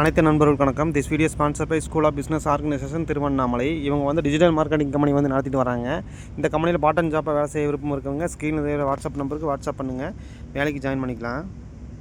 அனைத்து நண்பர்களுக்கு வணக்கம். This video sponsor by school of business organisation Tiruvannamalai இவங்க வந்து டிஜிட்டல் மார்க்கெட்டிங் கம்பெனி வந்து நடத்திட்டு வராங்க. இந்த கம்பெனியில் பார்ட் அண்ட் ஜாப்பாக வேலை செய்ய விருப்பம் இருக்கவங்க ஸ்க்ரீனில் வாட்ஸ்அப் நம்பருக்கு வாட்ஸ்அப் பண்ணுங்கள் வேலைக்கு ஜாயின் பண்ணிக்கலாம்.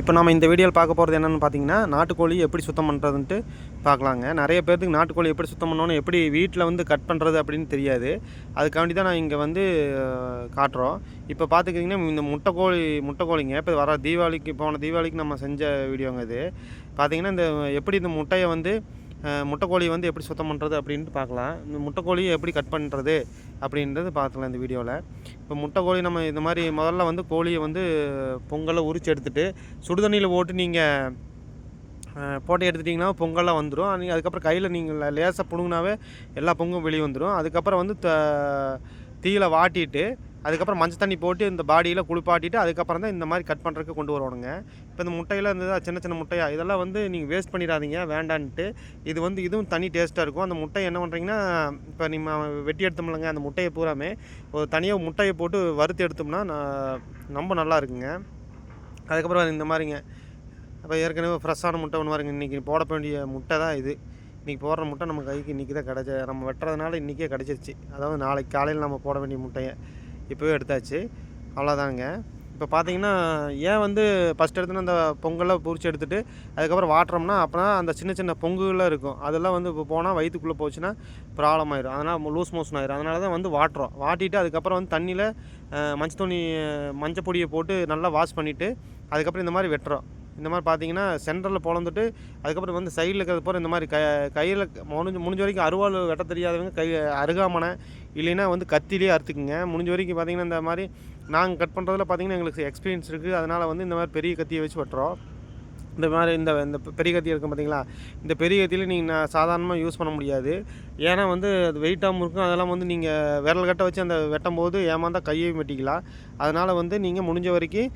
இப்போ நம்ம இந்த வீடியோவில் பார்க்க போகிறது என்னென்னு பார்த்தீங்கன்னா நாட்டுக்கோழி எப்படி சுத்தம் பண்ணுறதுன்ட்டு பார்க்கலாங்க. நிறைய பேர்த்துக்கு நாட்டுக்கோழி எப்படி சுத்தம் பண்ணணும் எப்படி வீட்டில் வந்து கட் பண்ணுறது அப்படின்னு தெரியாது. அதுக்காண்டி தான் நான் இங்கே வந்து காட்டுறோம். இப்போ பார்த்துக்கிட்டிங்கன்னா இந்த முட்டைக்கோழி முட்டைக்கோழிங்க இப்போ வர தீபாவளிக்கு போன தீபாவளிக்கு நம்ம செஞ்ச வீடியோங்க இது. பார்த்திங்கன்னா இந்த எப்படி இந்த முட்டையை வந்து முட்டைக்கோழி முட்டைக்கோழியை வந்து எப்படி சுத்தம் பண்ணுறது அப்படின்ட்டு பார்க்கலாம். இந்த முட்டைக்கோழியை எப்படி கட் பண்ணுறது அப்படின்றது பார்க்கலாம் இந்த வீடியோவில் இப்போ முட்டைக்கோழி நம்ம இந்த மாதிரி முதல்ல வந்து கோழியை வந்து பொங்கலை உரிச்சு எடுத்துகிட்டு சுடுதண்ணியில் போட்டு நீங்கள் போட்டை எடுத்துட்டிங்கன்னா பொங்கல்லாம் வந்துடும் நீங்கள் அதுக்கப்புறம் கையில் நீங்கள் லேசாக பிடுங்கினாவே எல்லா பொங்கும் வெளியே வந்துடும் அதுக்கப்புறம் வந்து த தீயில வாட்டிட்டு அதுக்கப்புறம் மஞ்சள் தண்ணி போட்டு இந்த பாடியில் குளிப்பாட்டிட்டு அதுக்கப்புறம் தான் இந்த மாதிரி கட் பண்ணுறதுக்கு கொண்டு வருவானுங்க. இப்போ இந்த முட்டையில் இருந்ததா சின்ன சின்ன முட்டையாக இதெல்லாம் வந்து நீங்கள் வேஸ்ட் பண்ணிடாதீங்க வேண்டான்ட்டு. இது வந்து இதுவும் தனி டேஸ்ட்டாக இருக்கும். அந்த முட்டை என்ன பண்ணுறீங்கன்னா இப்போ நம்ம வெட்டி எடுத்தோம்லங்க அந்த முட்டையை பூராமே ஒரு தனியாக முட்டையை போட்டு வறுத்து எடுத்தோம்னா ரொம்ப நல்லா இருக்குங்க. அதுக்கப்புறம் இந்த மாதிரிங்க. அப்போ ஏற்கனவே ஃப்ரெஷ்ஷான முட்டை ஒன்று வருங்க. இன்றைக்கி போட வேண்டிய முட்டை தான் இது. இன்றைக்கி போடுற முட்டை நம்ம கைக்கு இன்றைக்கி தான் கிடச்ச நம்ம வெட்டுறதுனால இன்றைக்கே கிடச்சிருச்சு. அதாவது நாளைக்கு காலையில் நம்ம போட வேண்டிய முட்டையை. இப்போவே எடுத்தாச்சு. அவ்வளோதாங்க இப்போ பார்த்தீங்கன்னா ஏன் வந்து ஃபஸ்ட் எடுத்துன்னு அந்த பொங்கலை பொரிச்சு எடுத்துகிட்டு அதுக்கப்புறம் வாட்டுறோம்னா அப்போனா அந்த சின்ன சின்ன பொங்குலாம் இருக்கும். அதெல்லாம் வந்து இப்போ போனால் வயிற்றுக்குள்ளே போச்சுன்னா ப்ராப்ளம் ஆயிடும் அதனால் லூஸ் மோஷன் ஆயிரும். அதனால தான் வந்து வாட்டுறோம். வாட்டிட்டு அதுக்கப்புறம் வந்து தண்ணியில் மஞ்சள் துணி மஞ்சள் பொடியை போட்டு நல்லா வாஷ் பண்ணிவிட்டு அதுக்கப்புறம் இந்த மாதிரி வெட்டுறோம். இந்த மாதிரி பார்த்தீங்கன்னா சென்டரில் பிறந்துட்டு அதுக்கப்புறம் வந்து சைடில் இருக்கிறது போகிற இந்த மாதிரி க கையில் முடிஞ்ச முடிஞ்ச வரைக்கும் அருவாள் வெட்ட தெரியாதவங்க கை அருகாமனை இல்லைன்னா வந்து கத்திலே அறுத்துக்குங்க. முடிஞ்ச வரைக்கும் பார்த்தீங்கன்னா இந்த மாதிரி நாங்கள் கட் பண்ணுறதுல பார்த்திங்கன்னா எங்களுக்கு எக்ஸ்பீரியன்ஸ் இருக்குது அதனால் வந்து இந்த மாதிரி பெரிய கத்தியை வச்சு வெட்டுறோம். இந்த மாதிரி இந்த இந்த பெரிய கத்தி இருக்கும் பார்த்தீங்களா? இந்த பெரிய கத்தியில் நீங்கள் சாதாரணமாக யூஸ் பண்ண முடியாது. ஏன்னா வந்து அது வெயிட்டாகவும் இருக்கும். அதெல்லாம் வந்து நீங்கள் விரல் கட்ட வச்சு அந்த வெட்டும் போது ஏமாந்தால் கையையும் வெட்டிக்கலாம். அதனால் வந்து நீங்கள் முடிஞ்ச வரைக்கும்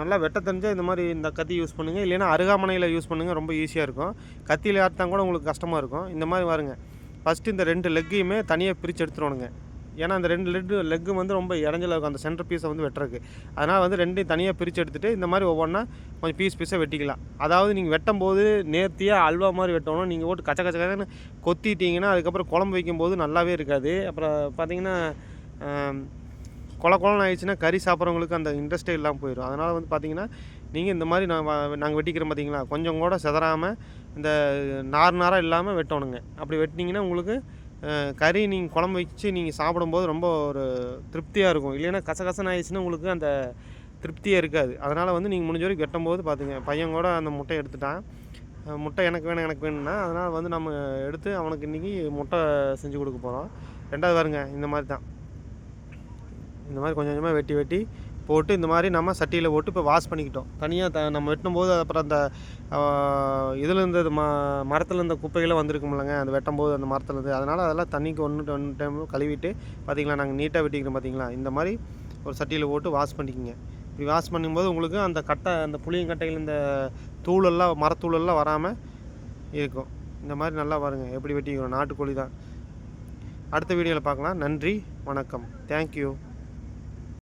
நல்லா வெட்ட தெரிஞ்சால் இந்த மாதிரி இந்த கத்தி யூஸ் பண்ணுங்கள் இல்லைன்னா அருகாமனையில் யூஸ் பண்ணுங்கள் ரொம்ப ஈஸியாக இருக்கும். கத்தியில் அறுத்தா கூட உங்களுக்கு கஷ்டமாக இருக்கும். இந்த மாதிரி பாருங்க. ஃபஸ்ட்டு இந்த ரெண்டு லெக்கையுமே தனியாக பிரித்து எடுத்துருவானுங்க. ஏன்னா அந்த ரெண்டு லெட்டு லெக்கு வந்து ரொம்ப இறஞ்சல இருக்கும் அந்த சென்டர் பீஸை வந்து வெட்டுறதுக்கு. அதனால் வந்து ரெண்டையும் தனியாக பிரித்து எடுத்துகிட்டு இந்த மாதிரி ஒவ்வொன்றா கொஞ்சம் பீஸ் பீஸாக வெட்டிக்கலாம். அதாவது நீங்கள் வெட்டும் போது நேர்த்தியாக அல்வா மாதிரி வெட்டணும். நீங்கள் ஓட்டு கச்ச கச்ச கச்சன்னு கொத்திட்டீங்கன்னா அதுக்கப்புறம் குழம்பு வைக்கும்போது நல்லாவே இருக்காது. அப்புறம் பார்த்தீங்கன்னா கொல கொலன்னு ஆயிடுச்சுன்னா கறி சாப்பிட்றவங்களுக்கு அந்த இன்ட்ரெஸ்ட்டே இல்லாமல் போயிடும் அதனால் வந்து பார்த்தீங்கன்னா நீங்கள் இந்த மாதிரி நான் நாங்கள் வெட்டிக்கிறோம் பார்த்தீங்களா கொஞ்சம் கூட செதறாமல் இந்த நார் நாராக இல்லாமல் வெட்டணுங்க. அப்படி வெட்டினீங்கன்னா உங்களுக்கு கறி நீங்கள் குழம்பு வச்சு நீங்கள் சாப்பிடும்போது ரொம்ப ஒரு திருப்தியாக இருக்கும். இல்லைன்னா கசகசன்னு ஆயிடுச்சுன்னா உங்களுக்கு அந்த திருப்தியே இருக்காது. அதனால் வந்து நீங்கள் முடிஞ்ச வரைக்கும் வெட்டும்போது பார்த்துங்க பையன் கூட அந்த முட்டை எடுத்துட்டான். முட்டை எனக்கு வேணும் எனக்கு வேணும்னா அதனால் வந்து நம்ம எடுத்து அவனுக்கு இன்றைக்கி முட்டை செஞ்சு கொடுக்க போகிறோம் ரெண்டாவது பாருங்க இந்த மாதிரி தான். இந்த மாதிரி கொஞ்சம் கொஞ்சமாக வெட்டி வெட்டி போட்டு இந்த மாதிரி நம்ம சட்டியில் போட்டு இப்போ வாஷ் பண்ணிக்கிட்டோம். தனியாக த நம்ம வெட்டும் போது அப்புறம் அந்த இதில் இருந்து ம மரத்தில் இருந்த குப்பைகள்லாம் வந்திருக்கும்லங்க அந்த வெட்டும் போது அந்த மரத்தில் இருந்து. அதனால் அதெல்லாம் தண்ணிக்கு ஒன்று ஒன்று டைம் கழுவிட்டு பார்த்தீங்களா நாங்கள் நீட்டாக வெட்டிக்கிறோம் பார்த்தீங்களா இந்த மாதிரி ஒரு சட்டியில் போட்டு வாஷ் பண்ணிக்கோங்க. இப்படி வாஷ் பண்ணும்போது உங்களுக்கு அந்த கட்டை அந்த புளியங்கட்டையில் இந்த தூளெல்லாம் மரத்தூளெல்லாம் வராமல் இருக்கும். இந்த மாதிரி நல்லா பாருங்கள் எப்படி வெட்டிக்கிறோம்? நாட்டுக்கோழி தான். அடுத்த வீடியோவில் பார்க்கலாம். நன்றி வணக்கம். தேங்க்யூ